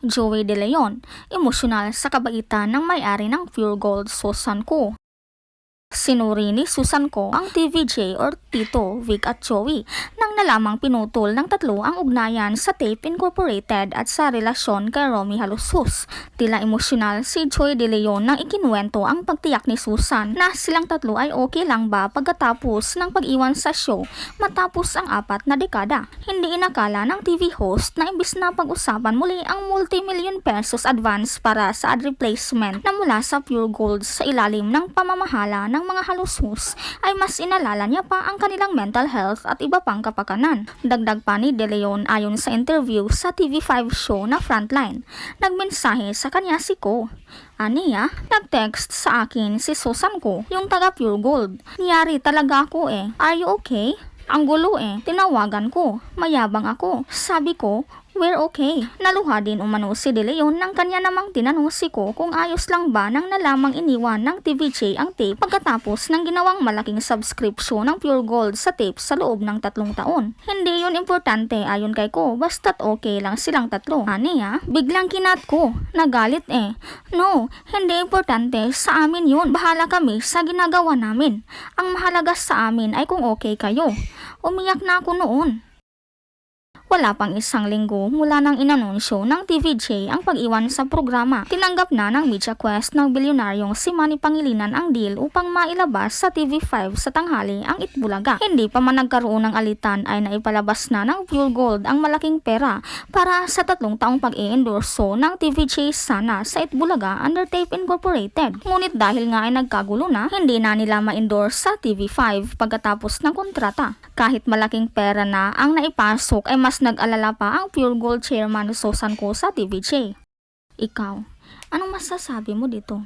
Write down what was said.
Joey De Leon, emosyonal sa kabaitan ng may-ari ng Pure Gold Susan Ko. Sinuri ni Susan Ko ang TVJ or Tito, Vic at Joey nang nalamang pinutol ng tatlo ang ugnayan sa Tape Incorporated at sa relasyon kay Romy Halusus. Tila emosyonal si Joey De Leon nang ikinuwento ang pagtiyak ni Susan na silang tatlo ay okay lang ba pagkatapos ng pag-iwan sa show matapos ang apat na dekada. Hindi inakala ng TV host na imbis na pag-usapan muli ang multi-million pesos advance para sa ad replacement na mula sa Pure Gold sa ilalim ng pamamahala ng mga halusus ay mas inalala niya pa ang kanilang mental health at iba pang kapakanan. Dagdag pa ni De Leon ayon sa interview sa TV5 show na Frontline. Nagmensahe sa kanya si Ko. Aniya, nag-text sa akin si Susan ko, yung taga Pure Gold. Niyari talaga ako eh. Are you okay? Ang gulo eh. Tinawagan ko. Mayabang ako. Sabi ko, we're okay. Naluha din umano si De Leon nang kanya namang tinanong si Ko kung ayos lang ba nang nalamang iniwan ng TVJ ang tape pagkatapos ng ginawang malaking subscription ng Pure Gold sa tape sa loob ng tatlong taon. Hindi yun importante ayon kay Ko, basta't okay lang silang tatlo. Ani ah, biglang kinat ko. Nagalit eh. No, hindi importante. Sa amin yun. Bahala kami sa ginagawa namin. Ang mahalaga sa amin ay kung okay kayo. Umiyak na ako noon. Wala pang isang linggo mula nang inanunsyo ng TVJ ang pag-iwan sa programa. Tinanggap na ng Media Quest ng bilyonaryong si Manny Pangilinan ang deal upang mailabas sa TV5 sa tanghali ang Itbulaga. Hindi pa man nagkaroon ng alitan ay naipalabas na ng Pure Gold ang malaking pera para sa tatlong taong pag-i-endorso ng TVJ sana sa Itbulaga under Tape Incorporated. Ngunit dahil nga ay nagkagulo na, hindi na nila ma-endorse sa TV5 pagkatapos ng kontrata. Kahit malaking pera na ang naipasok ay mas nag-alala pa ang Pure Gold chairman Susan ko sa TVJ. Ikaw, anong masasabi mo dito?